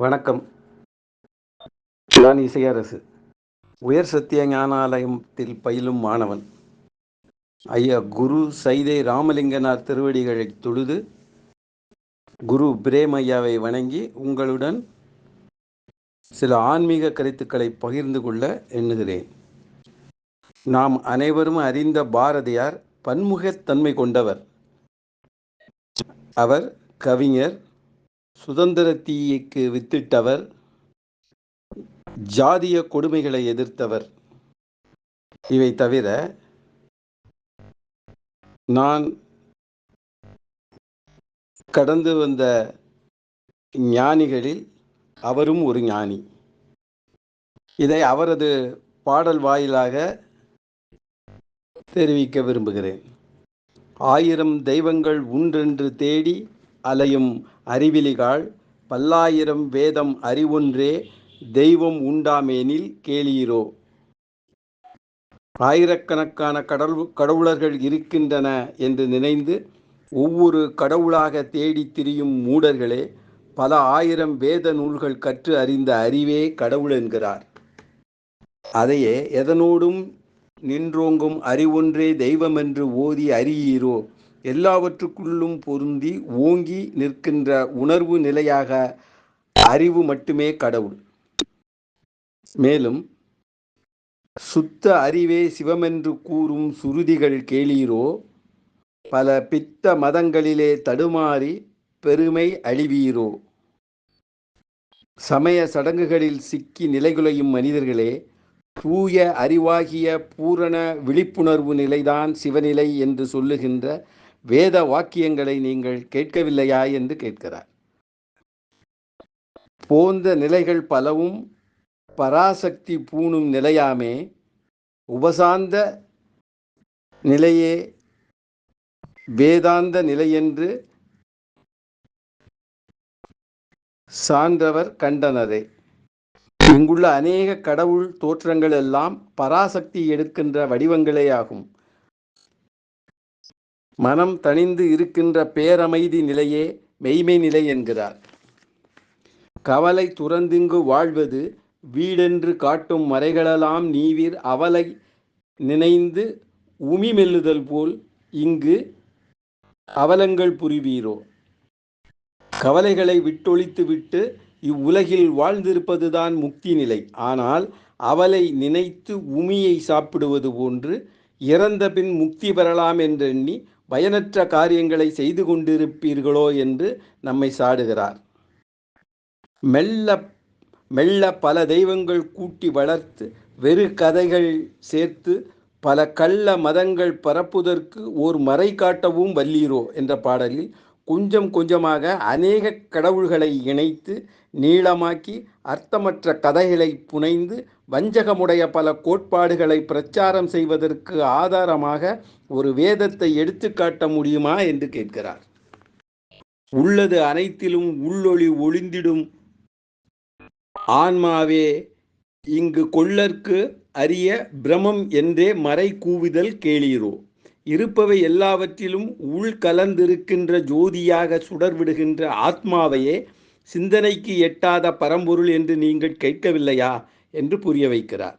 வணக்கம். நான் இசையரசு. உயர் சத்திய ஞானாலயத்தில் பயிலும் மாணவன். ஐயா குரு சைதை ராமலிங்கனார் திருவடிகளை தொழுது குரு பிரேம் ஐயாவை வணங்கி உங்களுடன் சில ஆன்மீக கருத்துக்களை பகிர்ந்து கொள்ள எண்ணுகிறேன். நாம் அனைவரும் அறிந்த பாரதியார் பன்முகத்தன்மை கொண்டவர். அவர் கவிஞர் சுதந்திர தீயைக்கு வித்திட்டவர் ஜாதிய கொடுமைகளை எதிர்த்தவர். இவை தவிர நான் கடந்து வந்த ஞானிகளில் அவரும் ஒரு ஞானி. இதை அவரது பாடல் வாயிலாக தெரிவிக்க விரும்புகிறேன். ஆயிரம் தெய்வங்கள் உண்டென்று தேடி அலையும் அறிவிலிகாள் பல்லாயிரம் வேதம் அறிவொன்றே தெய்வம் உண்டாமேனில் கேளீரோ? ஆயிரக்கணக்கான கடல் கடவுளர்கள் இருக்கின்றன என்று நினைந்து ஒவ்வொரு கடவுளாக தேடி திரியும் மூடர்களே பல ஆயிரம் வேத நூல்கள் கற்று அறிந்த அறிவே கடவுள் என்கிறார். அதையே எதனோடும் நின்றோங்கும் அறிவொன்றே தெய்வம் என்று ஓதி அறியீரோ? எல்லாவற்றுக்குள்ளும் பொருந்தி ஓங்கி நிற்கின்ற உணர்வு நிலையாக அறிவு மட்டுமே கடவுள். மேலும் சுத்த அறிவே சிவமென்று கூறும் சுருதிகள் கேளீரோ பல பித்த மதங்களிலே தடுமாறி பெருமை அழிவீரோ. சமய சடங்குகளில் சிக்கி நிலைகுலையும் மனிதர்களே தூய அறிவாகிய பூரண விழிப்புணர்வு நிலைதான் சிவநிலை என்று சொல்லுகின்ற வேத வாக்கியங்களை நீங்கள் கேட்கவில்லையா என்று கேட்கிறார். போந்த நிலைகள் பலவும் பராசக்தி பூணும் நிலையாமே உபசாந்த நிலையே வேதாந்த நிலையென்று சான்றவர் கண்டனரே. இங்குள்ள அநேக கடவுள் தோற்றங்கள் எல்லாம் பராசக்தி எடுக்கின்ற வடிவங்களே ஆகும். மனம் தணிந்து இருக்கின்ற பேரமைதி நிலையே மெய்மை நிலை என்கிறார். கவலை துறந்திங்கு வாழ்வது வீடென்று காட்டும் மறைகளெல்லாம் நீவிர் அவலை நினைந்து உமி மெல்லுதல் போல் இங்கு அவலங்கள் புரிவீரோ. கவலைகளை விட்டொழித்து விட்டு இவ்வுலகில் வாழ்ந்திருப்பதுதான் முக்தி நிலை. ஆனால் அவளை நினைத்து உமியை சாப்பிடுவது போன்று இறந்த பின் முக்தி பெறலாம் என்றெண்ணி பயனற்ற காரியங்களை செய்து கொண்டிருப்பீர்களோ என்று நம்மை சாடுகிறார். மெல்ல மெல்ல பல தெய்வங்கள் கூட்டி வளர்த்து வெறு கதைகள் சேர்த்து பல கள்ள மதங்கள் பரப்புதற்கு ஓர் மறை காட்டவும் வல்லீரோ என்ற பாடலில் கொஞ்சம் கொஞ்சமாக அநேக கடவுள்களை இணைத்து நீளமாக்கி அர்த்தமற்ற கதைகளை புனைந்து வஞ்சகமுடைய பல கோட்பாடுகளை பிரச்சாரம் செய்வதற்கு ஆதாரமாக ஒரு வேதத்தை எடுத்துக்காட்ட முடியுமா என்று கேட்கிறார். உள்ளது அனைத்திலும் உள்ளொளி ஒளிந்திடும். ஆன்மாவே இங்கு கொள்ளற்கு அரிய பிரமம் என்றே மறை கூவிதல் கேளீரோ. இருப்பவை எல்லாவற்றிலும் உள் கலந்திருக்கின்ற ஜோதியாக சுடர்விடுகின்ற ஆத்மாவையே சிந்தனைக்கு எட்டாத பரம்பொருள் என்று நீங்கள் கேட்கவில்லையா என்று புரிய வைக்கிறார்.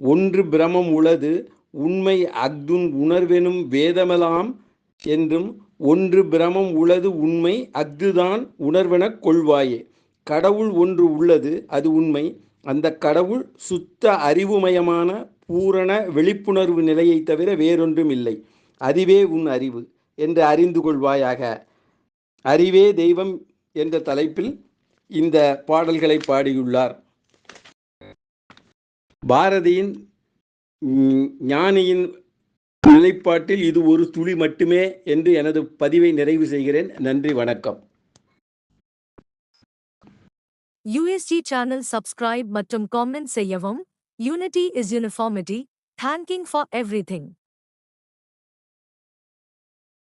ஒன்று பிரமம் உளது உண்மை அக்துன் உணர்வெனும் வேதமெலாம் என்றும் ஒன்று பிரமம் உளது உண்மை அஃதுதான் உணர்வெனக் கொள்வாயே. கடவுள் ஒன்று உள்ளது அது உண்மை. அந்த கடவுள் சுத்த அறிவுமயமான பூரண விழிப்புணர்வு நிலையை தவிர வேறொன்றும் இல்லை. அறிவே உன் அறிவு என்று அறிந்து கொள்வாயாக. அறிவே தெய்வம் என்ற தலைப்பில் இந்த பாடல்களை பாடியுள்ளார். பாரதியின் ஞானியின் நிலைப்பாட்டில் இது ஒரு துளி மட்டுமே என்று எனது பதிவை நிறைவு செய்கிறேன். நன்றி வணக்கம். யூஎஸ்ஜி சேனல் சப்ஸ்கிரைப் மற்றும் காமெண்ட் செய்யவும் unity is uniformity thanking for everything